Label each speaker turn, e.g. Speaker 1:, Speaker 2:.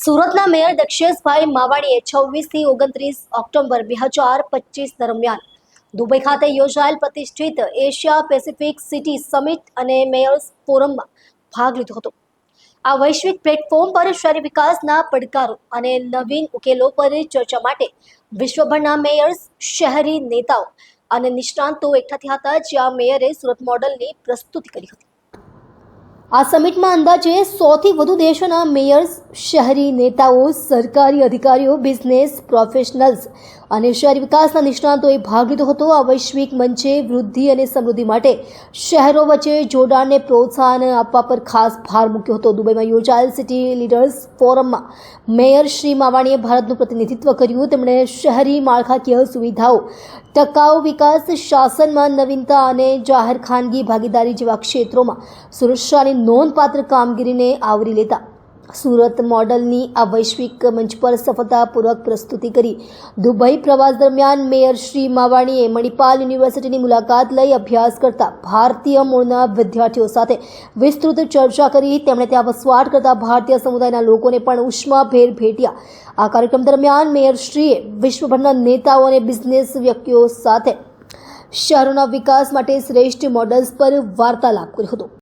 Speaker 1: સુરતના મેયર દક્ષેશભાઈ માવાણીએ છવ્વીસથી ઓગણત્રીસ ઓક્ટોબર બે હજાર પચીસ દરમિયાન દુબઈ ખાતે યોજાયેલ પ્રતિષ્ઠિત એશિયા પેસિફિક સિટી સમિટ અને મેયર્સ ફોરમમાં ભાગ લીધો હતો. આ વૈશ્વિક પ્લેટફોર્મ પર શહેરી વિકાસના પડકારો અને નવીન ઉકેલો પર ચર્ચા માટે વિશ્વભરના મેયર્સ, શહેરી નેતાઓ અને નિષ્ણાંતો એકઠા થયા હતા જ્યાં મેયરે સુરત મોડલની પ્રસ્તુતિ કરી હતી. આ સમિટમાં અંદાજે સોથી વધુ દેશોના મેયર્સ, શહેરી નેતાઓ, સરકારી અધિકારીઓ, બિઝનેસ પ્રોફેશનલ્સ અને શહેરી વિકાસના નિષ્ણાતોએ ભાગ લીધો હતો. આ વૈશ્વિક મંચે વૃદ્ધિ અને સમૃદ્ધિ માટે શહેરો વચ્ચે જોડાણને પ્રોત્સાહન આપવા પર ખાસ ભાર મૂક્યો હતો. દુબઈમાં યોજાયેલ સિટી લીડર્સ ફોરમમાં મેયર શ્રી માવાણીએ ભારતનું પ્રતિનિધિત્વ કર્યું. તેમણે શહેરી માળખાકીય સુવિધાઓ, ટકાઉ વિકાસ, શાસનમાં નવીનતા અને જાહેર ખાનગી ભાગીદારી જેવા ક્ષેત્રોમાં સુરક્ષાની નોંધપાત્ર કામગીરીને આવરી લેતા સુરત મોડલની આ વૈશ્વિક મંચ પર સફળતાપૂર્વક પ્રસ્તુતિ કરી. દુબઈ પ્રવાસ દરમિયાન મેયર શ્રી માવાણીએ મણિપાલ યુનિવર્સિટીની મુલાકાત લઈ અભ્યાસ કરતા ભારતીય મૂળના વિદ્યાર્થીઓ સાથે વિસ્તૃત ચર્ચા કરી. તેમણે ત્યાં વસવાટ કરતા ભારતીય સમુદાયના લોકોને પણ ઉષ્માભેર ભેટ્યા. આ કાર્યક્રમ દરમિયાન મેયરશ્રીએ વિશ્વભરના નેતાઓ અને બિઝનેસ વ્યક્તિઓ સાથે શહેરોના વિકાસ માટે શ્રેષ્ઠ મોડલ્સ પર વાર્તાલાપ કર્યો હતો.